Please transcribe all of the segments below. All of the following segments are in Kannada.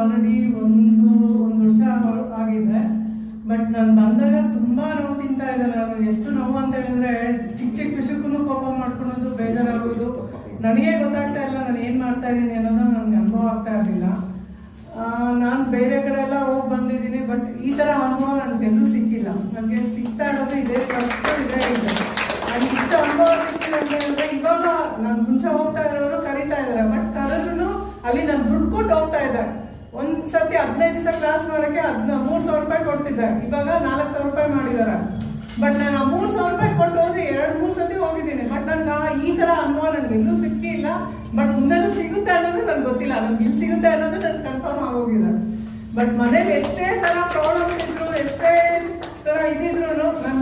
ಆಲ್ರೆಡಿ ಒಂದು ಒಂದು ವರ್ಷ ಆಗಿದೆ. ಬಟ್ ನಾನು ಬಂದಾಗ ತುಂಬಾ ನೋವು ತಿಂತಾ ಇದೆ ನಾನು ಎಷ್ಟು ನೋವು ಅಂತ ಹೇಳಿದ್ರೆ ಚಿಕ್ಕ ಚಿಕ್ಕ ವಿಷಯಕ್ಕೂ ಕೋಪ ಮಾಡ್ಕೊಳೋದು ಬೇಜಾರಾಗೋದು. ನನಗೆ ಗೊತ್ತಾಗ್ತಾ ಇಲ್ಲ ನಾನು ಏನು ಮಾಡ್ತಾ ಇದ್ದೀನಿ ಅನ್ನೋದು ನನಗೆ ಅನುಭವ ಆಗ್ತಾ ಇರಲಿಲ್ಲ. ನಾನು ಬೇರೆ ಕಡೆ ಎಲ್ಲ ಹೋಗಿ ಬಂದಿದ್ದೀನಿ ಬಟ್ ಈ ಥರ ಅನುಭವ ನನಗೆ ಎಲ್ಲೂ ಸಿಕ್ಕಿಲ್ಲ. ನನಗೆ ಸಿಗ್ತಾ ಇರೋದು ಇದೇ ಫಸ್ಟ್ ಸತಿ ಹದಿನೈದು ದಿವಸ ಕ್ಲಾಸ್ ಮಾಡೋಕ್ಕೆ ಹದಿನ, ಮೂರು ಸಾವಿರ ರೂಪಾಯಿ ಕೊಡ್ತಿದ್ದೆ. ಇವಾಗ ನಾಲ್ಕು ಸಾವಿರ ರೂಪಾಯಿ ಮಾಡಿದ್ದಾರೆ. ಬಟ್ ನಾನು ಆ ಮೂರು ಸಾವಿರ ರೂಪಾಯಿ ಕೊಟ್ಟು ಹೋದ್ರೆ ಎರಡು, ಮೂರು ಸತಿ ಹೋಗಿದ್ದೀನಿ. ಬಟ್ ನಂಗೆ ಈ ಥರ ಅನುಭವ ನನಗೆ ಇನ್ನೂ ಸಿಕ್ಕಿಲ್ಲ ಬಟ್ ಮುಂದೆನೂ ಸಿಗುತ್ತೆ ಅನ್ನೋದು ನನಗೆ ಗೊತ್ತಿಲ್ಲ. ನನಗೆ ಇಲ್ಲಿ ಸಿಗುತ್ತೆ ಅನ್ನೋದು ನನಗೆ ಕನ್ಫರ್ಮ್ ಆಗೋಗಿದೆ. ಬಟ್ ಮನೇಲಿ ಎಷ್ಟೇ ಥರ ಪ್ರಾಬ್ಲಮ್ಸ್ ಇದ್ರು, ಎಷ್ಟೇ ಥರ ಇದ್ದಿದ್ರು ನನ್ನ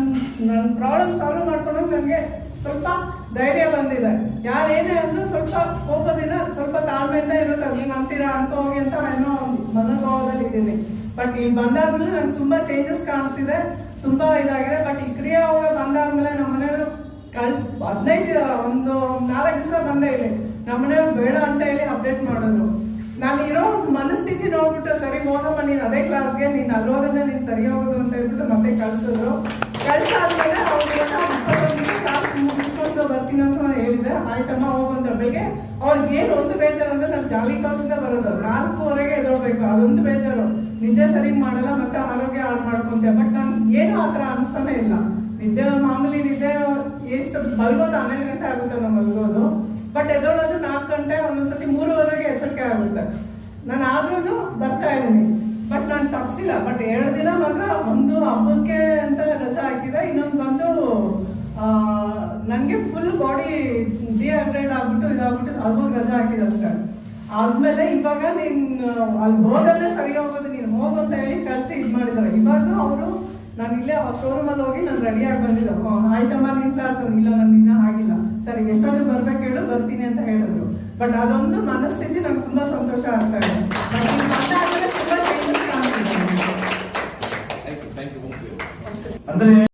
ನನ್ನ ಪ್ರಾಬ್ಲಮ್ ಸಾಲ್ವ್ ಮಾಡ್ಕೊಂಡು ನನಗೆ ಸ್ವಲ್ಪ ಧೈರ್ಯ ಬಂದಿದೆ. ಯಾರೇನೇ ಅಂದ್ರೂ ಸ್ವಲ್ಪ ಕೋಪದಿಂದ, ಸ್ವಲ್ಪ ತಾಳ್ಮೆಯಿಂದ ಇರುತ್ತೆ ನೀವು ಅಂತೀರಾ ಅನ್ಕೋ, ಹೋಗಿ ಅಂತ ಏನೋ ಮನೋಭಾವದಲ್ಲಿ ಇದ್ದೀನಿ ಬಟ್ ಇಲ್ಲಿ ಬಂದಾದ್ಮೇಲೆ ನಂಗೆ ತುಂಬಾ ಚೇಂಜಸ್ ಕಾಣಿಸಿದೆ ತುಂಬಾ ಇದಾಗಿದೆ. ಬಟ್ ಈ ಕ್ರಿಯಾ ಯೋಗ ಬಂದಾದ್ಮೇಲೆ ನಮ್ಮ ಮನೆಯವರು ಕಳ್ ಹದಿನೈದು, ಒಂದು ನಾಲ್ಕು ದಿವಸ ಬಂದೆ ಇಲ್ಲಿ. ನಮ್ಮ ಮನೆಯವ್ರು ಬೇಡ ಅಂತ ಹೇಳಿ ಅಪ್ಡೇಟ್ ಮಾಡೋದು ನಾನು ಇರೋ ಮನಸ್ಥಿತಿ ನೋಡ್ಬಿಟ್ಟು, ಸರಿ ಹೋಗಮ್ಮ ನೀನು ಅದೇ ಕ್ಲಾಸ್ಗೆ ನೀನು ಅಲ್ಲಿ ಹೋದ್ರೆ ನೀನು ಸರಿ ಹೋಗೋದು ಅಂತ ಹೇಳ್ಬಿಟ್ಟು ಮತ್ತೆ ಕಳ್ಸಿದ್ರು. ಕಳ್ಸಾದ್ಮೇಲೆ ಅವ್ರಿಗೆ ಬರ್ತೀನಿ ಅಂತ ನಾನು ಹೇಳಿದೆ ಆಯ್ತಮ್ಮ ಹೋಗಂತ ಬೆಳಿಗ್ಗೆ ಅವ್ರಿಗೆ ಏನು ಒಂದು ಬೇಜಾರು ಅಂದ್ರೆ ನಾನು ಜಾಲಿ ಕಾಸಿಂದ ಬರೋದು. ನಾಲ್ಕೂವರೆಗೆ ಎದೊಳ್ಬೇಕು ಅದೊಂದು ಬೇಜಾರು. ನಿದ್ದೆ ಸರಿ ಮಾಡಲ್ಲ, ಮತ್ತೆ ಆರೋಗ್ಯ ಹಾಳು ಮಾಡ್ಕೊಂತೆ. ಬಟ್ ನಾನು ಏನು ಆ ಥರ ಅನಿಸ್ತಾನೆ ಇಲ್ಲ. ನಿದ್ದೆ, ಮಾಮೂಲಿ ನಿದ್ದೆ ಎಷ್ಟು ಮಲ್ಗೋದು ಹನ್ನೆರಡು ಗಂಟೆ ಆಗುತ್ತೆ ನಾವು ಮಲ್ಗೋದು. ಬಟ್ ಎದೊಳೋದು ನಾಲ್ಕು ಗಂಟೆ, ಒಂದೊಂದ್ಸತಿ ಮೂರುವರೆಗೆ ಎಚ್ಚರಿಕೆ ಆಗುತ್ತೆ. ನಾನು ಆದ್ರೂ ಬರ್ತಾ ಇದ್ದೀನಿ. ಬಟ್ ನಾನು ತಪ್ಸಿಲ್ಲ. ಬಟ್ ಎರಡು ದಿನ ಮಾತ್ರ ಒಂದು ಹಬ್ಬಕ್ಕೆ ಅಂತ ರಜಾ ಹಾಕಿದೆ ಇನ್ನೊಂದು ಬಂದು ನನಗೆ ಫುಲ್ ಬಾಡಿ ಡಿಹೈಡ್ರೇಟ್ ಆಗ್ಬಿಟ್ಟು ಇದಾಗ್ಬಿಟ್ಟು ಅಲ್ವಾಗ ರಜಾ ಹಾಕಿದ ಅಷ್ಟೇ. ಆದ್ಮೇಲೆ ಇವಾಗ ನೀನು ಅಲ್ಲಿ ಹೋದಲ್ಲೇ ಸರಿ ಹೋಗೋದು ನೀನು ಹೋಗು ಅಂತ ಹೇಳಿ ಕಳಿಸಿ ಇದು ಮಾಡಿದಾರೆ ಇವಾಗ ಅವರು ನಾನು ಇಲ್ಲೇ ಶೋರೂಮ್ ಅಲ್ಲಿ ಹೋಗಿ ನಾನು ರೆಡಿಯಾಗಿ ಆಗಿ ಬಂದಿಲ್ಲ ಆಯ್ತಮ್ಮ ನಿನ್ ಕ್ಲಾಸ್ ಇಲ್ಲ ನಾನು ನಿನ್ನ ಆಗಿಲ್ಲ. ಸರಿ ಎಷ್ಟೊಂದು ಬರ್ಬೇಕು ಹೇಳು ಬರ್ತೀನಿ ಅಂತ ಹೇಳಿದ್ರು. ಬಟ್ ಅದೊಂದು ಮನಸ್ಥಿತಿ ನಂಗೆ ತುಂಬಾ ಸಂತೋಷ ಆಗ್ತಾ ಇದೆ. ಬಟ್ ಇಲ್ಲಿ ತುಂಬಾ ಚೇಂಜಸ್ ಕಾಣಿಸ್ತಿದೆ ಥ್ಯಾಂಕ್ ಯು ಥ್ಯಾಂಕ್ ಯು ಅಂದ್ರೆ